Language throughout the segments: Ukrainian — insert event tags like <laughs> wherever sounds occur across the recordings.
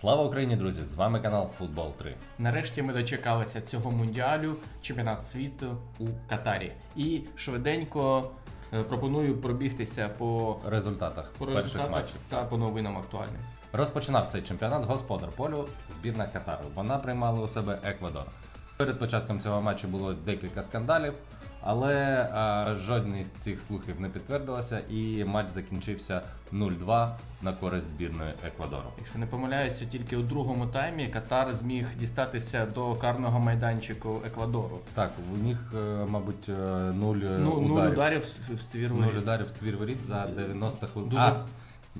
Слава Україні, друзі! З вами канал Футбол 3. Нарешті ми дочекалися цього мундіалю, чемпіонат світу у Катарі. І швиденько е, пропоную пробігтися по, Результатах по перших результатах матчів. та по новинам актуальним. Розпочинав цей чемпіонат господар полю збірна Катару. Вона приймала у себе Еквадор. Перед початком цього матчу було декілька скандалів, але а, жодний з цих слухів не підтвердилося, і матч закінчився 0-2 на користь збірної Еквадору. Якщо не помиляюся, тільки у другому таймі Катар зміг дістатися до карного майданчику Еквадору. Так, у них, е, мабуть, е, нуль Ну, нуль ударів. ударів в- ствір Нуль воріт. ударів в ствір воріт за 90 хвилин. Дуже- А,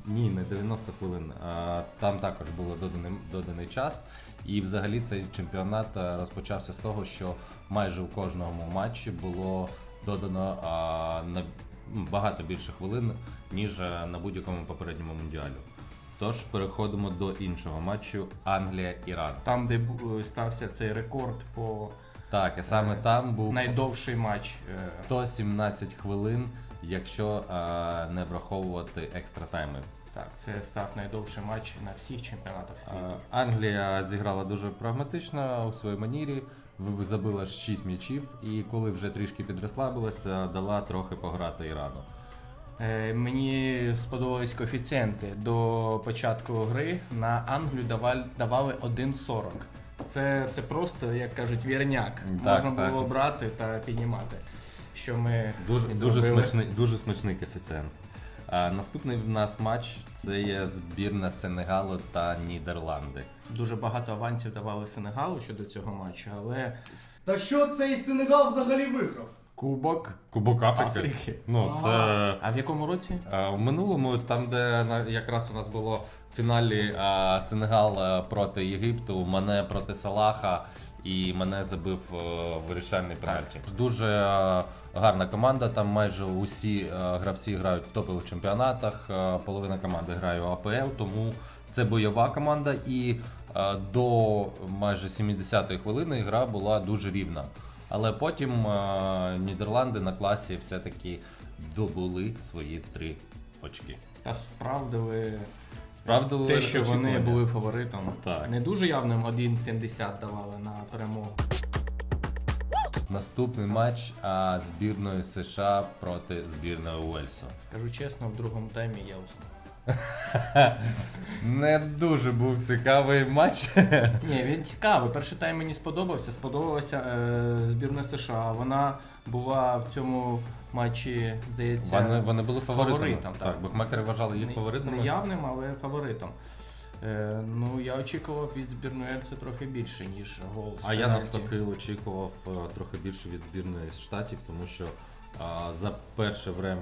ні, не 90 хвилин. А, там також було доданий, доданий час. І взагалі цей чемпіонат розпочався з того, що майже у кожному матчі було додано а, на багато більше хвилин, ніж на будь-якому попередньому мундіалі. Тож переходимо до іншого матчу Англія-Іран. Там, де стався цей рекорд по Так, і саме Е, там був найдовший матч. е, 117 хвилин, якщо а, не враховувати екстра тайми. Так, це став найдовший матч на всіх чемпіонатах світу. А, Англія зіграла дуже прагматично у своїй манірі, забила 6 м'ячів, і коли вже трішки підрослабилася, дала трохи пограти Ірану. Е, Мені сподобались коефіцієнти. До початку гри на Англію давали, давали 1,40. Це, це просто, як кажуть, вірняк. Так, Можна так. було брати та піднімати. Що ми Дуже, дуже, зробили. смачний, дуже смачний коефіцієнт. А, наступний в нас матч це є збірна Сенегалу та Нідерланди. Дуже багато авансів давали Сенегалу щодо цього матчу, але Та що цей Сенегал взагалі виграв? Кубок. Кубок Африки. Африки. Ну, це А в якому році? А, В минулому, там, де на- якраз у нас було в фіналі а, Сенегал проти Єгипту, мене проти Салаха, і мене забив а, вирішальний пенальті. Дуже а, гарна команда. Там майже усі гравці грають в топових чемпіонатах. Половина команди грає у АПЛ, тому це бойова команда. І до майже 70-ї хвилини гра була дуже рівна. Але потім Нідерланди на класі все-таки добули свої три очки. Та справдили Справдили те, що вони були фаворитом. Так. Не дуже явним 1,70 давали на перемогу. Наступний матч а, збірної США проти збірної Уельсу. Скажу чесно, в другому таймі я уснув. <laughs> Не дуже був цікавий матч. <laughs> Ні, він цікавий. Перший тайм мені сподобався. Сподобалася е, збірна США. Вона була в цьому матчі, здається, Вони, вони були фаворитами. фаворитом, так. так. букмекери вважали їх фаворитами. Не явним, але фаворитом. Е, ну, я очікував від збірної Ельси трохи більше, ніж гол. з А я пенальті. навпаки очікував е, трохи більше від збірної штатів, тому що а, за перше врем,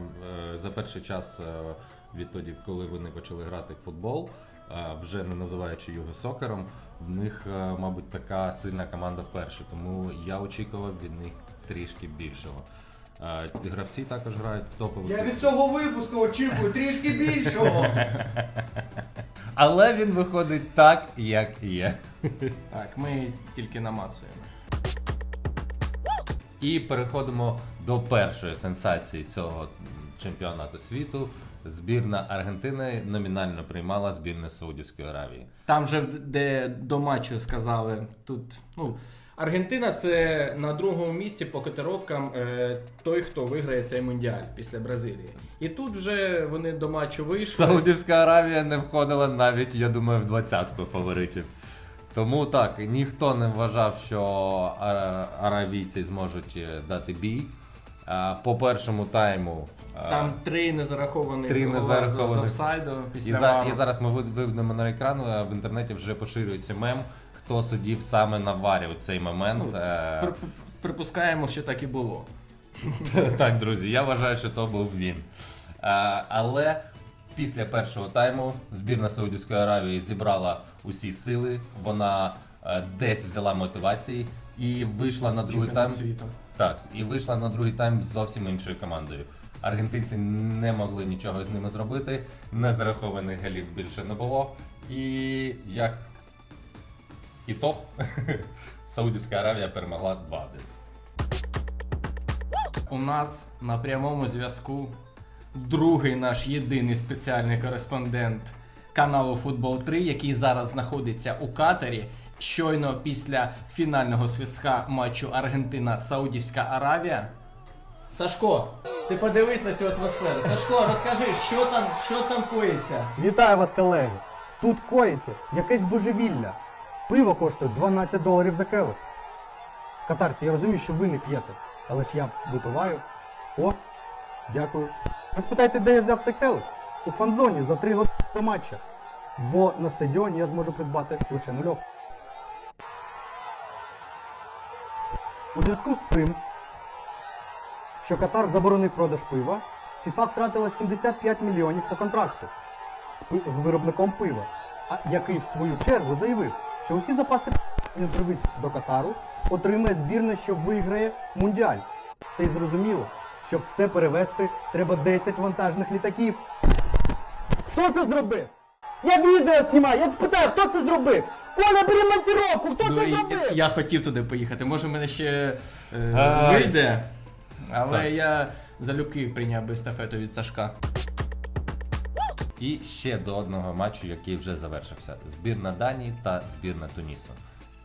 е, за перший час е, відтоді, коли вони почали грати в футбол, е, вже не називаючи його сокером, в них, е, мабуть, така сильна команда вперше. Тому я очікував від них трішки більшого. Е, Гравці також грають в топових. Я від цього випуску очікую трішки більшого. <laughs> Але він виходить так, як є. Так, ми тільки намацуємо. І переходимо до першої сенсації цього чемпіонату світу. Збірна Аргентини номінально приймала збірну Саудівської Аравії. Там же де до матчу сказали, тут ну. Аргентина це на другому місці по котировкам е, той, хто виграє цей мундіаль після Бразилії. І тут вже вони до матчу вийшли. Саудівська Аравія не входила навіть, я думаю, в двадцятку фаворитів. Тому так, ніхто не вважав, що аравійці зможуть е, дати бій. По першому тайму. Там три незарахованих Три незарахованих. з офсайду після І, за, і зараз ми виведемо на екран, в інтернеті вже поширюється мем, хто сидів саме на варі у цей момент. Ну, Е, При- при- Припускаємо, що так і було. <laughs> Так, друзі, я вважаю, що то був він. А, але після першого тайму збірна Саудівської Аравії зібрала усі сили, вона е, десь взяла мотивації і вийшла на другий тайм. Так, і вийшла на другий тайм з зовсім іншою командою. Аргентинці не могли нічого з ними зробити, незарахованих голів більше не було. І як ітог, <laughs> Саудівська Аравія перемогла 2-1. У нас на прямому зв'язку другий наш єдиний спеціальний кореспондент каналу Футбол 3, який зараз знаходиться у Катарі. Щойно після фінального свистка матчу Аргентина-Саудівська Аравія. Сашко, ти подивись на цю атмосферу. Сашко, розкажи, що там, що там коїться? Вітаю вас, колеги! Тут коїться якесь божевілля. Пиво коштує 12 доларів за келих. Катарці, я розумію, що ви не п'єте, але ж я випиваю. О, дякую. Ви спитайте, де я взяв цей келих? У фанзоні за 3 години до матча. Бо на стадіоні я зможу придбати лише нульов. У зв'язку з цим, що Катар заборонив продаж пива, ФІФА втратила 75 мільйонів по контракту з, виробником пива, який в свою чергу заявив, що усі запаси привіз до Катару, отримає збірна, що виграє мундіаль. Це й зрозуміло. Щоб все перевезти, треба 10 вантажних літаків. Хто це зробив? Я відео знімаю, я питаю, хто це зробив? Коля, бери монтировку, хто Ну, це зробив? я хотів туди поїхати. Може, мене ще е, вийде. Але Так. я залюбки прийняв би естафету від Сашка. І ще до одного матчу, який вже завершився: збірна Данії та збірна Тунісу.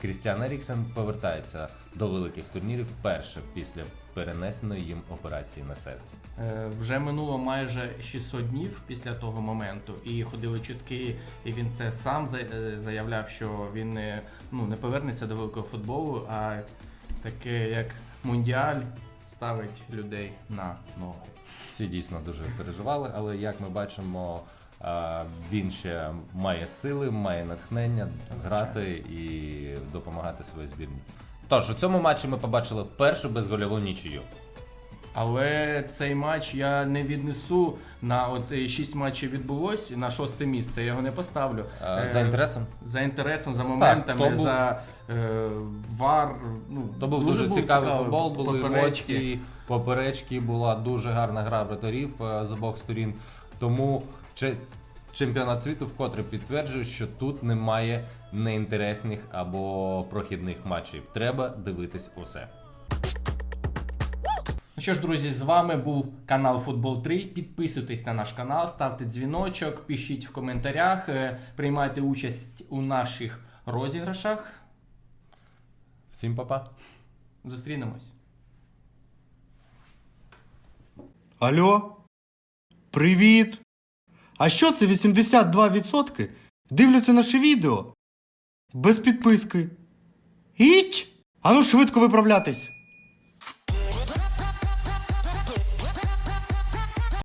Крістіан Еріксен повертається до великих турнірів вперше після перенесеної їм операції на серці. Е, Вже минуло майже 600 днів після того моменту, і ходили чутки, і він це сам е, заявляв, що він не, ну, не повернеться до великого футболу, а таке як Мундіаль ставить людей на ноги. Всі дійсно дуже переживали, але як ми бачимо, він ще має сили, має натхнення грати і допомагати своїй збірні. Тож у цьому матчі ми побачили першу безгольову нічию. Але цей матч я не віднесу на от 6 матчів відбулось, на шосте місце я його не поставлю. Е, За інтересом. За інтересом, за моментами, то був- за е, вар. Ну, То був дуже, цікавий цікавий, футбол, були поперечки. емоції, поперечки, була дуже гарна гра вратарів е, з обох сторін. Тому чемпіонат світу вкотре підтверджує, що тут немає неінтересних або прохідних матчів. Треба дивитись усе. Ну що ж, друзі, з вами був канал Футбол 3. Підписуйтесь на наш канал, ставте дзвіночок, пишіть в коментарях, е, приймайте участь у наших розіграшах. Всім па-па! Зустрінемось. Алло? Привіт! А що це 82% дивляться наше відео? Без підписки. Іч! Ану швидко виправлятись.